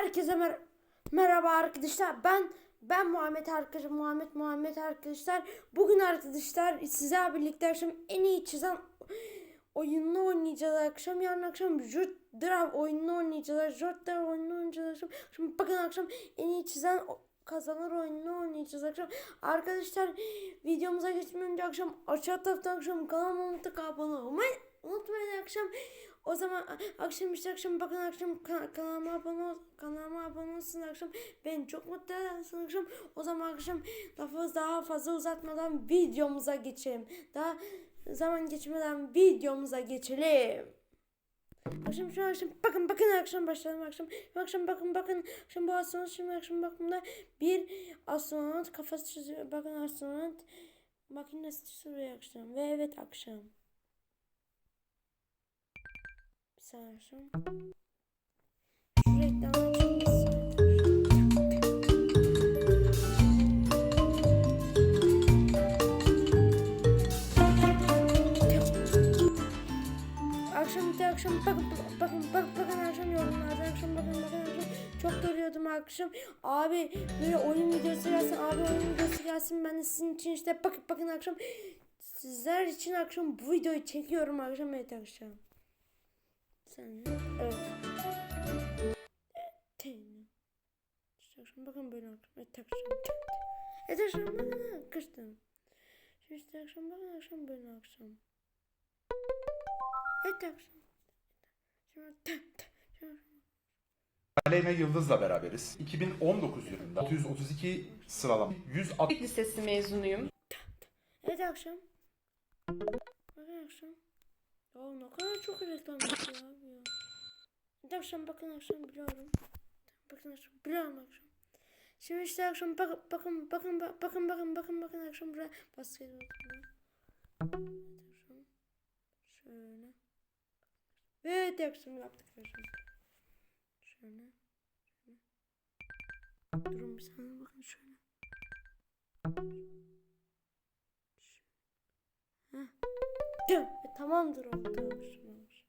Herkese mer- merhaba arkadaşlar. Ben ben Muhammed arkadaşım. Muhammed Muhammed arkadaşlar. Bugün arkadaşlar sizlerle birlikte akşam en iyi çizen oyununu oynayacağız akşam. Yarın akşam Jut Drive oyununu oynayacağız. Jut Drive oyununu oynayacağız akşam. Şimdi bakın akşam en iyi çizen kazanır oyununu oynayacağız akşam. Arkadaşlar videomuza geçmeden önce akşam aşağı taraftan akşam kanalıma mutlaka abone olmayı unutmayın akşam. O zaman akşam işte akşam bakın akşam ka- kanalıma abone ol, kanalıma abone olsun akşam. Ben çok mutlu edersin akşam. O zaman akşam lafı daha fazla uzatmadan videomuza geçelim. Daha zaman geçmeden videomuza geçelim. Akşam şu akşam bakın bakın akşam başlayalım akşam. Akşam bakın bakın akşam bu astronot şimdi akşam bakımda bir astronot kafası çiziyor. Bakın astronot makinesi çiziyor akşam ve evet akşam. Saniye. Akşam bir akşam bakın bakın bakın bakın akşam yorumlarda akşam bakın bakın akşam. Çok görüyordum akşam. Abi böyle oyun videosu gelsin abi oyun videosu gelsin. Ben de sizin için işte bakın bakın akşam. Sizler için akşam bu videoyu çekiyorum akşam evet akşam sen evet Ten. İşte akşam bakın böyle akşam evet akşam evet akşam bakın akşam işte akşam bakın akşam böyle akşam Evet akşam. Şimdi. Şimdi Aleyna Yıldız'la beraberiz. 2019 yılında 632 sıralama 160 Lisesi mezunuyum. Evet akşam. Bakın akşam. Ya ne kadar çok reklam yapıyor abi ya. Akşam bakın akşam biliyorum. Bakın akşam biliyorum akşam. Şimdi işte akşam bakın bakın bakın bak- bakın bakın bakın bakın akşam buraya basket atıyor. Evet akşam. Şöyle. Evet akşam yaptık akşam. Şöyle. Şöyle. Durun bir saniye bakın şöyle. Tüm. E, tamamdır oldu akşam olmuş.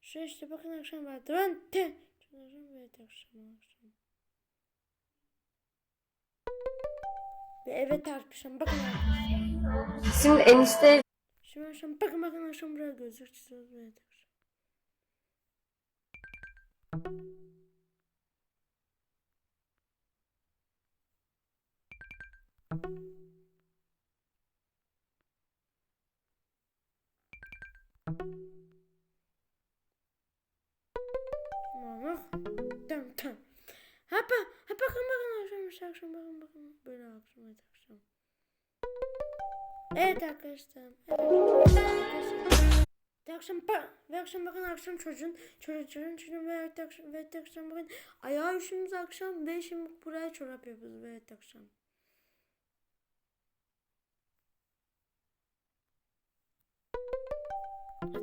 Şu işte bakın akşam vardı. Ben te. Akşam evet akşam akşam. Ve evet akşam bakın akşam. Şimdi enişte Şimdi akşam bakın bakın akşam buraya gözlük çiziyoruz ve evet akşam. Tamam. Tamam tamam. Ha, ba, ha bakın bakın akşam işte akşam bakın bakın böyle akşam evet akşam. Evet arkadaşlar. Evet. Ve akşam ba ve akşam bakın akşam çocuğun çocuğun çocuğun çocuğun ve akşam ve akşam bakın ayağı üşümüz akşam ve şimdi buraya çorap yapıyoruz ve akşam.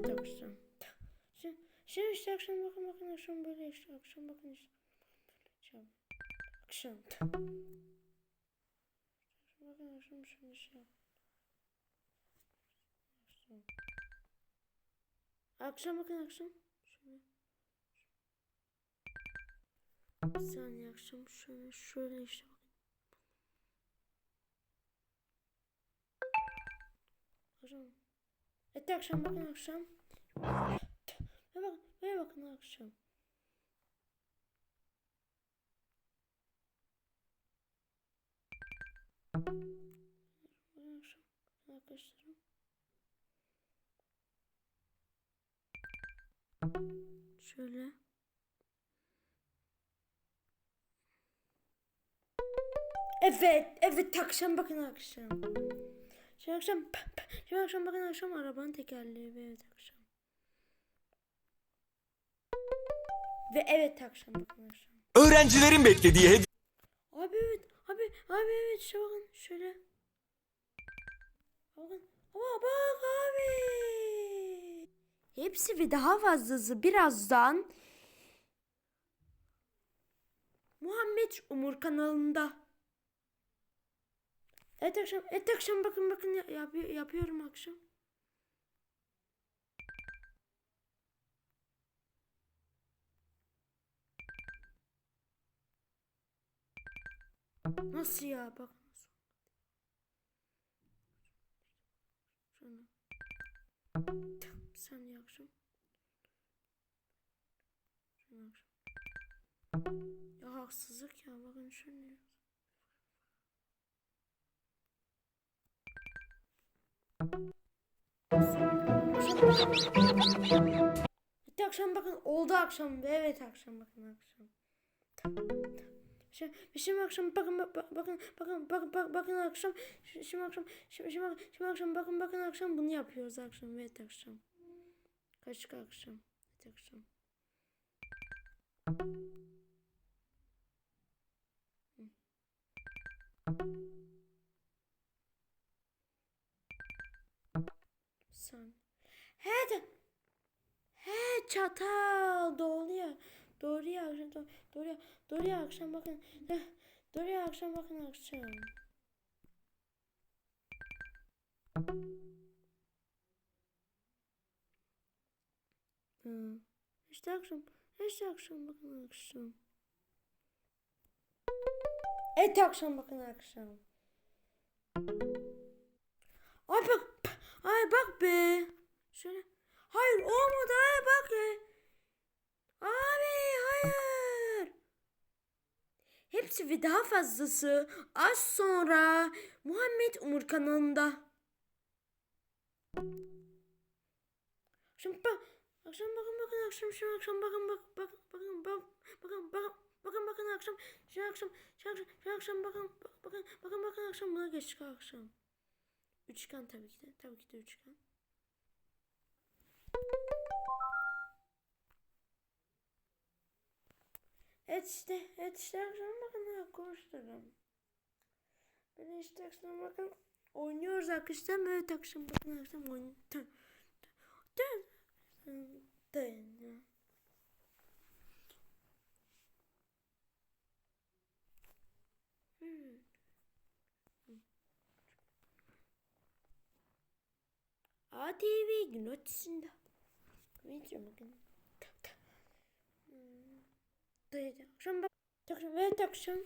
Evet akşam. Şimdi, şimdi işte akşam bakın bakın akşam böyle işte akşam bakın işte. Akşam. Akşam. Bakın akşam şimdi şey. Akşam. Akşam bakın akşam. Saniye akşam şöyle şöyle işte bakın. Akşam. Evet akşam bakın akşam. Ve bakın, ve. Arkadaşlarım. Şöyle. Evet, evet akşam bakın akşam. Şimdi akşam, şimdi akşam bakın akşam arabanın tekerleği ve evet akşam. Ve evet akşam bakın akşam. Öğrencilerin beklediği hediye Abi evet, abi, abi evet işte bakın şöyle. Bakın, ama bak abi. Hepsi ve daha fazlası birazdan Muhammed Umur kanalında. Evet akşam, evet akşam bakın bakın ya- yapıyor- yapıyorum akşam. Nasıl ya bak. Şunu. Bir saniye akşam. Şunu akşam. Ya haksızlık ya bakın şunu. Bitti akşam bakın oldu akşam evet akşam bakın akşam. Şimdi, şimdi akşam bakın bak- bak- bakın bakın bakın bakın, bakın akşam şimdi, akşam şimdi, şimdi, bak- şimdi akşam bakın bakın akşam bunu yapıyoruz akşam evet akşam. Kaçık akşam evet akşam. Hı. Sen. He de. He çatal doğru ya. Doğru ya akşam doğru, doğru ya. Doğru ya akşam bakın. Doğru ya akşam bakın akşam. Hı. İşte akşam. İşte akşam bakın akşam. Evet akşam bakın akşam. Ay bak. Bak be. Şöyle. Hayır olmadı. Ay bak ya. Abi hayır. Hepsi ve daha fazlası az sonra Muhammed Umur kanalında. Akşam bak. Akşam bakın bakın akşam şu akşam bakın bak bak bakın bak bakın bakın bakın bakın akşam şu akşam şu akşam şu akşam bakın bak- bakın bakın bakın akşam buna geç akşam. Üçgen tabii ki de tabii ki de üçgen. Evet işte, evet işte akşam bakın ha konuşturum. Ben işte akşam bakın oynuyoruz arkadaşlar. Evet akşam bakın akşam oynuyoruz. ATV gün ötesinde. Video bakın. Hmm. Dayıdı. Akşam bak. Akşam evet akşam.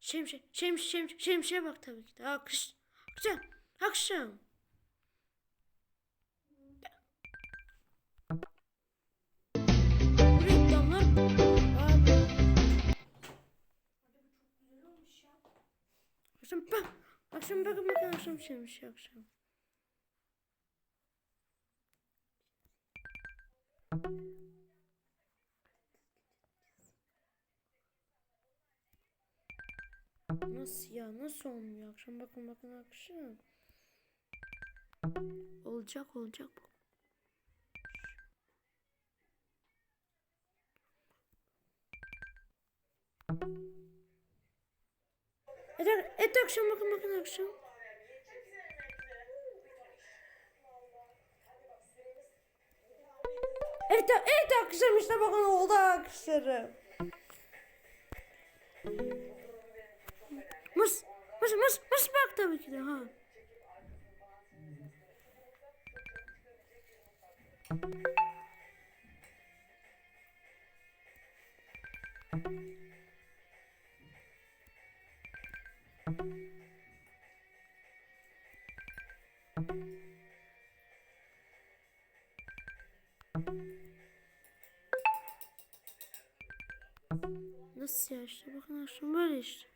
Şemşe, şemşe, şemşe, şemşe bak tabii ki de. Akş, akşam, akşam. Akşam bak. Akşam bakın bakın akşam şemşe akşam. Nasıl ya? Nasıl olmuyor akşam? Bakın bakın akşam. Olacak olacak. Evet, evet akşam bakın bakın akşam. Evet, evet akşam işte bakın oldu akşam. Mıs, mıs, mıs, mıs bak tabii ki de ha. Nasıl ya işte bakın akşam böyle işte.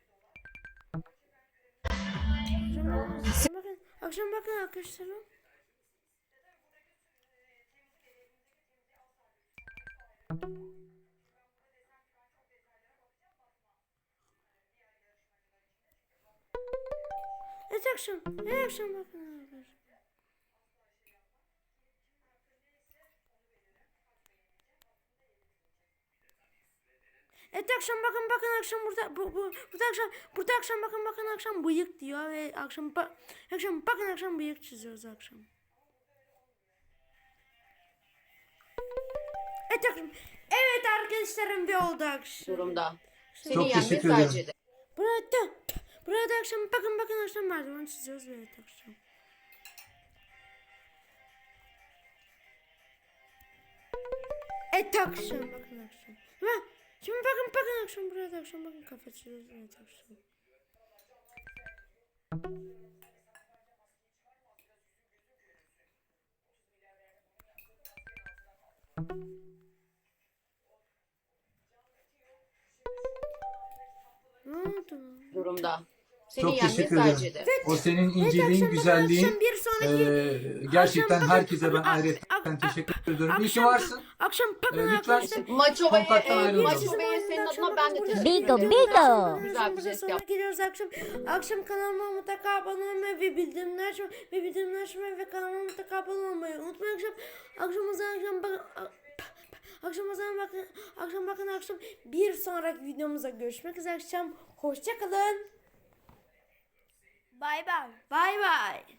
Akşam bakın, akşam bakın arkadaşlarım. Evet akşam, evet akşam bakın arkadaşlar. Evet akşam bakın bakın akşam burada bu, bu burada akşam burada akşam bakın bakın akşam bıyık diyor ve akşam bak akşam bakın akşam bıyık çiziyoruz akşam. Evet akşam. Evet arkadaşlarım bir oldu akşam. durumda. Seni Çok teşekkür ederim. sadece de. Burada burada akşam bakın bakın akşam merdiven çiziyoruz evet akşam. Evet akşam bakın akşam. Ha, şimdi bakın bakın akşam buraya da akşam bakın kapatıyoruz evet akşam. Ne durumda. Seni Çok teşekkür ederim. O senin inceliğin, güzelliğin. bir sonraki eee, gerçekten akşam herkese ben ayrıca teşekkür ediyorum. İyi ki akşam- varsın. Akşam Ee, lütfen arkadaşlar. Maço Bey'e, Kontaktan e, Bey'e senin adına ben de teşekkür Bigo, ederim. bigo. Güzel bir jest gidiyoruz akşam. Akşam kanalıma mutlaka abone olmayı ve bildirimler açmayı ve bildirimler açmayı ve kanalıma mutlaka abone olmayı unutmayın akşam. Akşam o zaman akşam bakın. Akşam o zaman bakın. Akşam bakın akşam. Bir sonraki videomuzda görüşmek üzere akşam. Hoşçakalın. Bay bay. Bay bay.